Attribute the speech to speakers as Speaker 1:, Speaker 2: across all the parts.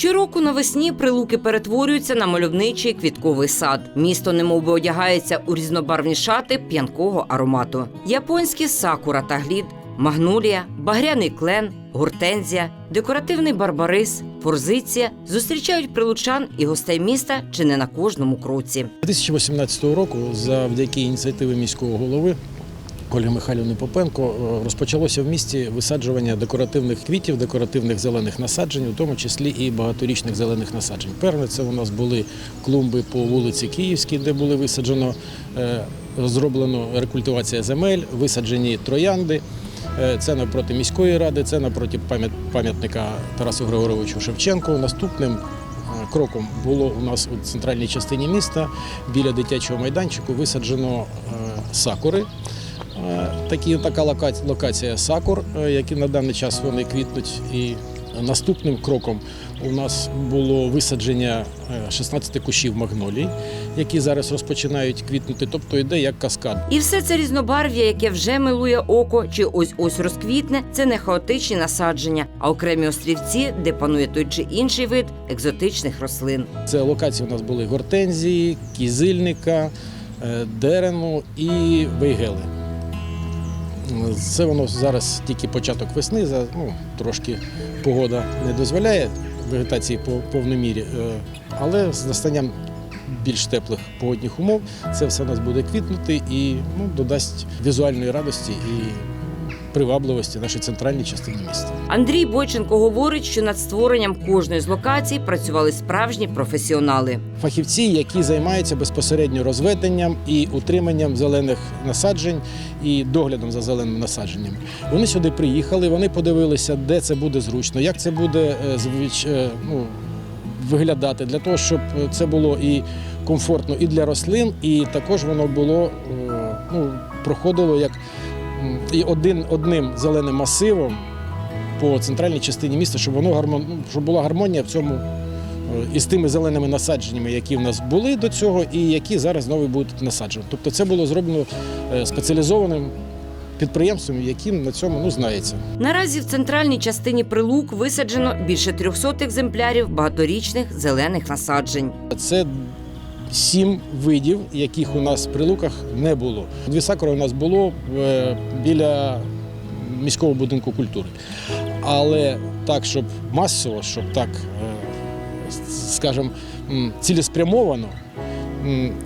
Speaker 1: Щороку навесні прилуки перетворюються на мальовничий квітковий сад. Місто немовби одягається у різнобарвні шати п'янкого аромату. Японські сакура та глід, магнолія, багряний клен, гортензія, декоративний барбарис, форзиція зустрічають прилучан і гостей міста чи не на кожному кроці.
Speaker 2: 2018 року, завдяки ініціативи міського голови Ольги Михайлівни Попенко, е, розпочалося в місті висаджування декоративних квітів, декоративних зелених насаджень, у тому числі і багаторічних зелених насаджень. Перше це у нас були клумби по вулиці Київській, де були висаджено, е, зроблено рекультивація земель, висаджені троянди. Е, Це навпроти міської ради, це навпроти пам'ят- пам'ятника Тарасу Григоровичу Шевченку. Наступним кроком було у нас у центральній частині міста біля дитячого майданчику висаджено сакури. Е, Такі, така лока- локація сакур, е, які на даний час вони квітнуть. І наступним кроком у нас було висадження е, 16 кущів магнолій, які зараз розпочинають квітнути, тобто йде як каскад.
Speaker 1: І все це різнобарв'я, яке вже милує око, чи ось ось розквітне, це не хаотичні насадження, а окремі острівці, де панує той чи інший вид екзотичних рослин.
Speaker 2: Це локації у нас були гортензії, кізильника, е, дерену і вейгели. Це воно зараз тільки початок весни, за- ну, трошки погода не дозволяє вегетації по повній мірі, е, але з настанням більш теплих погодних умов це все у нас буде квітнути і ну, додасть візуальної радості і привабливості нашій центральній частині міста.
Speaker 1: Андрій Бойченко говорить, що над створенням кожної з локацій працювали справжні професіонали.
Speaker 2: фахівці, які займаються безпосередньо розведенням і утриманням зелених насаджень і доглядом за зеленими насадженнями. Вони сюди приїхали, вони подивилися, де це буде зручно, як це буде е, е, ну, виглядати для того, щоб це було і комфортно і для рослин, і також воно було е, ну, проходило як і один одним зеленим масивом по центральній частині міста, щоб воно гармон, щоб була гармонія в цьому е, із тими зеленими насадженнями, які в нас були до цього, і які зараз знову будуть насаджені. Тобто це було зроблено е, спеціалізованим підприємством, яким на цьому ну, знається.
Speaker 1: Наразі в центральній частині прилук висаджено більше 300 екземплярів багаторічних зелених насаджень.
Speaker 2: Це сім видів, яких у нас при луках не було. Дві сакури у нас було е, біля міського будинку культури. Але так, щоб масово, щоб так, е, скажімо, цілеспрямовано,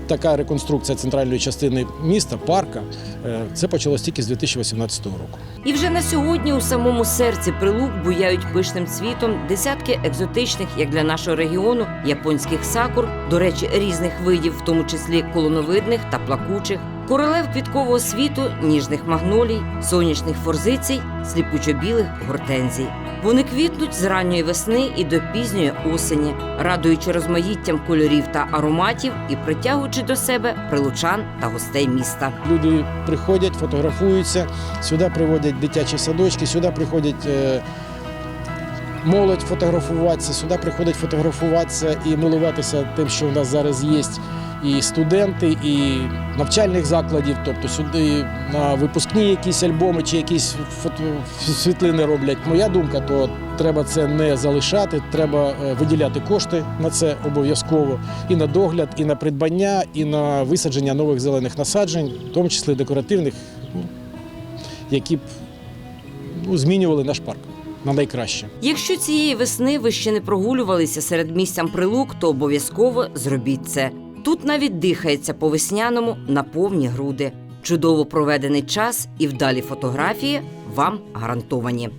Speaker 2: така реконструкція центральної частини міста, парка, е, це почалось тільки з 2018 року.
Speaker 1: І вже на сьогодні у самому серці прилук буяють пишним цвітом десятки екзотичних, як для нашого регіону, японських сакур, до речі, різних видів, в тому числі колоновидних та плакучих, королев квіткового світу, ніжних магнолій, сонячних форзицій, сліпучо-білих гортензій. Вони квітнуть з ранньої весни і до пізньої осені, радуючи розмаїттям кольорів та ароматів і притягуючи до себе прилучан та гостей міста.
Speaker 2: Люди приходять, фотографуються, сюди приводять дитячі садочки, сюди приходять е, молодь фотографуватися, сюди приходять фотографуватися і милуватися тим, що в нас зараз є. І студенти, і навчальних закладів, тобто сюди на випускні якісь альбоми чи якісь світлини роблять. Моя думка, то треба це не залишати, треба е, виділяти кошти на це обов'язково і на догляд, і на придбання, і на висадження нових зелених насаджень, в тому числі декоративних, ну, які б ну, змінювали наш парк на найкраще.
Speaker 1: Якщо цієї весни ви ще не прогулювалися серед місцям прилук, то обов'язково зробіть це. Тут навіть дихається по весняному на повні груди. Чудово проведений час і вдалі фотографії вам гарантовані.